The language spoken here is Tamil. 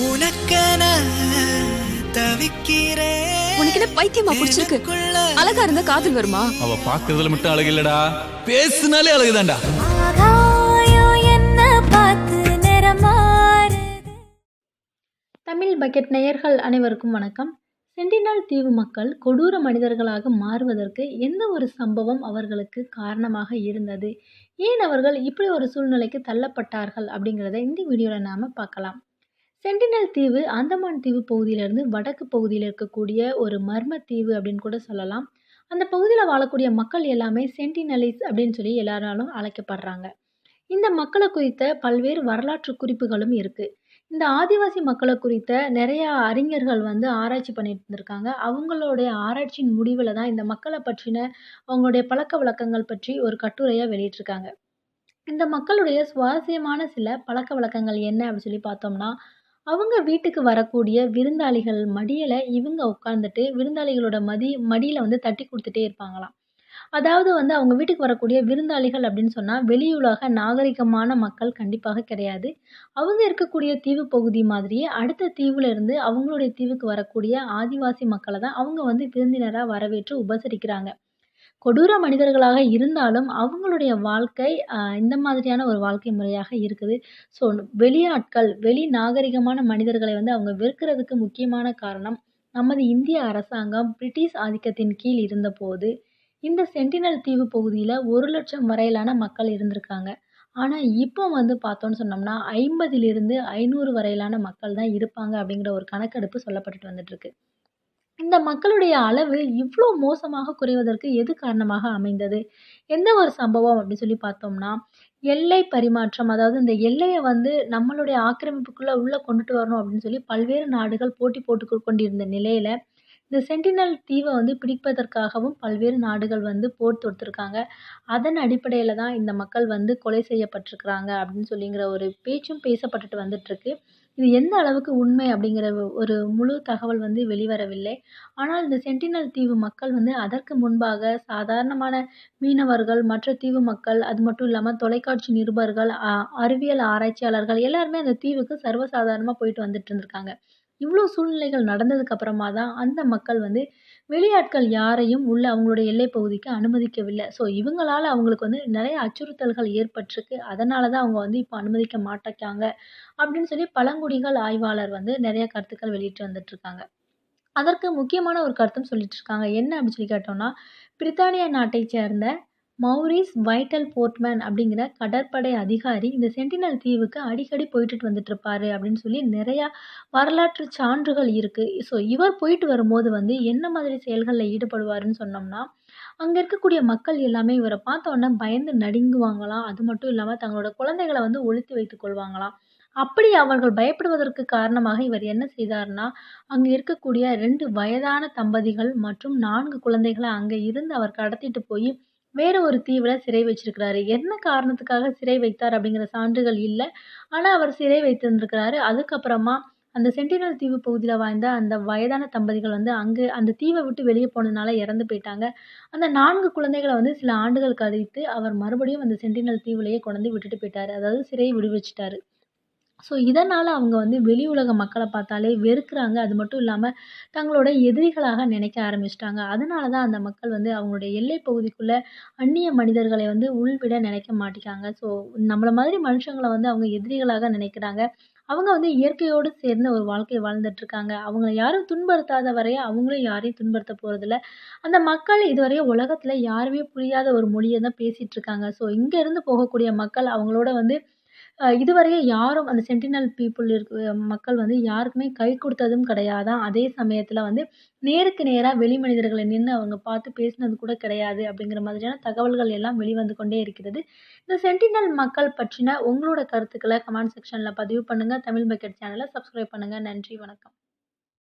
உனக்கென தவிக்கிறேன். உனக்கு என்ன பைத்தியமா பிடிச்சிருக்கு. அழகா இருந்தா காதல் வருமா? அவ பாக்குறதுல மட்டும் அழகு இல்லடா பேசுனாலே அழகுதான்டா. தமிழ் பக்கெட் நேயர்கள் அனைவருக்கும் வணக்கம். சென்டினல் தீவு மக்கள் கொடூர மனிதர்களாக மாறுவதற்கு எந்த ஒரு சம்பவம் அவர்களுக்கு காரணமாக இருந்தது? ஏன் அவர்கள் இப்படி ஒரு சூழ்நிலைக்கு தள்ளப்பட்டார்கள் அப்படிங்கிறத இந்த வீடியோவில் நாம் பார்க்கலாம். சென்டினல் தீவு அந்தமான் தீவு பகுதியிலிருந்து வடக்கு பகுதியில் இருக்கக்கூடிய ஒரு மர்ம தீவு அப்படின்னு கூட சொல்லலாம். அந்த பகுதியில் வாழக்கூடிய மக்கள் எல்லாமே சென்டினலிஸ் அப்படின்னு சொல்லி எல்லாராலும் அழைக்கப்படுறாங்க. இந்த மக்களை குறித்த பல்வேறு வரலாற்று குறிப்புகளும் இருக்குது இந்த ஆதிவாசி மக்களை குறித்த நிறைய அறிஞர்கள் வந்து ஆராய்ச்சி பண்ணிட்டு இருந்திருக்காங்க அவங்களுடைய ஆராய்ச்சியின் முடிவில் தான் இந்த மக்களை பற்றின அவங்களுடைய பழக்க வழக்கங்கள் பற்றி ஒரு கட்டுரையாக வெளியிட்டிருக்காங்க. இந்த மக்களுடைய சுவாரஸ்யமான சில பழக்க வழக்கங்கள் என்ன அப்படின்னு சொல்லி பார்த்தோம்னா அவங்க வீட்டுக்கு வரக்கூடிய விருந்தாளிகள் மடியில் இவங்க உட்காந்துட்டு விருந்தாளிகளோட மதி மடியில் வந்து தட்டி கொடுத்துட்டே இருப்பாங்களாம். அதாவது வந்து அவங்க வீட்டுக்கு வரக்கூடிய விருந்தாளிகள் அப்படின்னு சொன்னால் வெளியுலக நாகரிகமான மக்கள் கண்டிப்பாக கிடையாது. அவங்க இருக்கக்கூடிய தீவு பகுதி மாதிரியே அடுத்த தீவுல இருந்து அவங்களுடைய தீவுக்கு வரக்கூடிய ஆதிவாசி மக்களை தான் அவங்க வந்து விருந்தினராக வரவேற்று உபசரிக்கிறாங்க. கொடூர மனிதர்களாக இருந்தாலும் அவங்களுடைய வாழ்க்கை இந்த மாதிரியான ஒரு வாழ்க்கை முறையாக இருக்குது. ஸோ வெளியாட்கள் வெளி நாகரிகமான மனிதர்களை வந்து அவங்க வெறுக்கிறதுக்கு முக்கியமான காரணம் நமது இந்திய அரசாங்கம் பிரிட்டிஷ் ஆதிக்கத்தின் கீழ் இருந்தபோது இந்த சென்டினல் தீவு பகுதியில் ஒரு லட்சம் வரையிலான மக்கள் இருந்திருக்காங்க. ஆனால் இப்போ வந்து பார்த்தோன்னு சொன்னோம்னா ஐம்பதிலிருந்து ஐநூறு வரையிலான மக்கள் தான் இருப்பாங்க அப்படிங்கிற ஒரு கணக்கெடுப்பு சொல்லப்பட்டுட்டு வந்துட்டுருக்கு இந்த மக்களுடைய அளவு இவ்வளோ மோசமாக குறைவதற்கு எது காரணமாக அமைந்தது? எந்த ஒரு சம்பவம் அப்படின்னு சொல்லி பார்த்தோம்னா எல்லை பரிமாற்றம் அதாவது இந்த எல்லையை வந்து நம்மளுடைய ஆக்கிரமிப்புக்குள்ளே உள்ளே கொண்டுட்டு வரணும் அப்படின்னு சொல்லி பல்வேறு நாடுகள் போட்டி போட்டு கொண்டிருந்த நிலையில் இந்த சென்டினல் தீவை வந்து பிடிப்பதற்காகவும் பல்வேறு நாடுகள் வந்து போர் தொடுத்திருக்காங்க. அதன் அடிப்படையில் தான் இந்த மக்கள் வந்து கொலை செய்யப்பட்டிருக்கிறாங்க அப்படின்னு சொல்லிங்கிற ஒரு பேச்சும் பேசப்பட்டுட்டு வந்துட்டுருக்கு இது எந்த அளவுக்கு உண்மை அப்படிங்கிற ஒரு முழு தகவல் வந்து வெளிவரவில்லை. ஆனால் இந்த சென்டினல் தீவு மக்கள் வந்து அதற்கு முன்பாக சாதாரணமான மீனவர்கள் மற்ற தீவு மக்கள் அது மட்டும் இல்லாமல் தொலைக்காட்சி நிருபர்கள் அ- அறிவியல் ஆராய்ச்சியாளர்கள் எல்லாருமே அந்த தீவுக்கு சர்வசாதாரணமாக போயிட்டு வந்துட்டு இருந்திருக்காங்க. இவ்வளோ சூழ்நிலைகள் நடந்ததுக்கு அப்புறமா தான் அந்த மக்கள் வந்து வெளியாட்கள் யாரையும் உள்ள அவங்களுடைய எல்லை பகுதிக்கு அனுமதிக்கவில்லை. ஸோ இவங்களால அவங்களுக்கு வந்து நிறைய அச்சுறுத்தல்கள் ஏற்பட்டிருக்கு. அதனால தான் அவங்க வந்து இப்போ அனுமதிக்க மாட்டேக்காங்க அப்படின்னு சொல்லி பழங்குடிகள் ஆய்வாளர் வந்து நிறைய கருத்துக்கள் வெளியிட்டு வந்துட்டு இருக்காங்க அதற்கு முக்கியமான ஒரு கருத்தும் சொல்லிட்டு இருக்காங்க என்ன அப்படின்னு சொல்லி கேட்டோம்னா பிரித்தானிய நாட்டைச் சேர்ந்த மௌரிஸ் வைட்டல் போர்ட்மேன் அப்படிங்கிற கடற்படை அதிகாரி இந்த சென்டினல் தீவுக்கு அடிக்கடி போயிட்டு வந்துட்டு இருப்பாரு அப்படின்னு சொல்லி நிறையா வரலாற்று சான்றுகள் இருக்குது ஸோ இவர் போயிட்டு வரும்போது வந்து என்ன மாதிரி செயல்களில் ஈடுபடுவாருன்னு சொன்னோம்னா அங்கே இருக்கக்கூடிய மக்கள் எல்லாமே இவரை பார்த்தோன்னே பயந்து நடுங்குவாங்களாம். அது மட்டும் இல்லாமல் தங்களோட குழந்தைகளை வந்து ஒழித்து வைத்துக் கொள்வாங்களாம். அப்படி அவர்கள் பயப்படுவதற்கு காரணமாக இவர் என்ன செய்தார்னா அங்கே இருக்கக்கூடிய ரெண்டு வயதான தம்பதிகள் மற்றும் நான்கு குழந்தைகளை அங்கே இருந்து அவர் கடத்திட்டு போய் வேற ஒரு தீவில் சிறை வச்சிருக்கிறாரு. என்ன காரணத்துக்காக சிறை வைத்தார் அப்படிங்கிற சான்றுகள் இல்லை. ஆனால் அவர் சிறை வைத்திருந்திருக்கிறாரு. அதுக்கப்புறமா அந்த சென்டினல் தீவு பகுதியில் வாழ்ந்த அந்த வயதான தம்பதிகள் வந்து அங்கே அந்த தீவை விட்டு வெளியே போனதுனால இறந்து போயிட்டாங்க. அந்த நான்கு குழந்தைகளை வந்து சில ஆண்டுகள் கழித்து அவர் மறுபடியும் அந்த சென்டினல் தீவுலையே கொண்டு விட்டுட்டு போயிட்டாரு. அதாவது சிறையை விடுவிச்சிட்டாரு. ஸோ இதனால் அவங்க வந்து வெளி உலக மக்களை பார்த்தாலே வெறுக்கிறாங்க. அது மட்டும் இல்லாமல் தங்களோட எதிரிகளாக நினைக்க ஆரம்பிச்சிட்டாங்க. அதனால தான் அந்த மக்கள் வந்து அவங்களுடைய எல்லை பகுதிக்குள்ளே அந்நிய மனிதர்களை வந்து உள்விட நினைக்க மாட்டேங்காங்க ஸோ நம்மளை மாதிரி மனுஷங்களை வந்து அவங்க எதிரிகளாக நினைக்கிறாங்க. அவங்க வந்து இயற்கையோடு சேர்ந்த ஒரு வாழ்க்கை வாழ்ந்துட்டு இருக்காங்க அவங்கள யாரும் துன்புறுத்தாத வரைய அவங்களும் யாரையும் துன்புறுத்த போகிறதில்ல அந்த மக்கள் இதுவரையும் உலகத்தில் யாருமே புரியாத ஒரு மொழியை தான் பேசிகிட்டு இருக்காங்க ஸோ இங்கேருந்து போகக்கூடிய மக்கள் அவங்களோட வந்து இதுவரையே யாரும் அந்த சென்டினல் பீப்புள் இருக்க மக்கள் வந்து யாருக்குமே கை கொடுத்ததும் கிடையாதாம் அதே சமயத்தில் வந்து நேருக்கு நேராக வெளி மனிதர்களை நின்று அவங்க பார்த்து பேசினது கூட கிடையாது அப்படிங்கிற மாதிரியான தகவல்கள் எல்லாம் வெளிவந்து கொண்டே இருக்கிறது. இந்த சென்டினல் மக்கள் பற்றின உங்களோட கருத்துக்களை கமெண்ட் செக்ஷனில் பதிவு பண்ணுங்கள் தமிழ் பக்கெட் சேனலை சப்ஸ்கிரைப் பண்ணுங்கள் நன்றி வணக்கம்.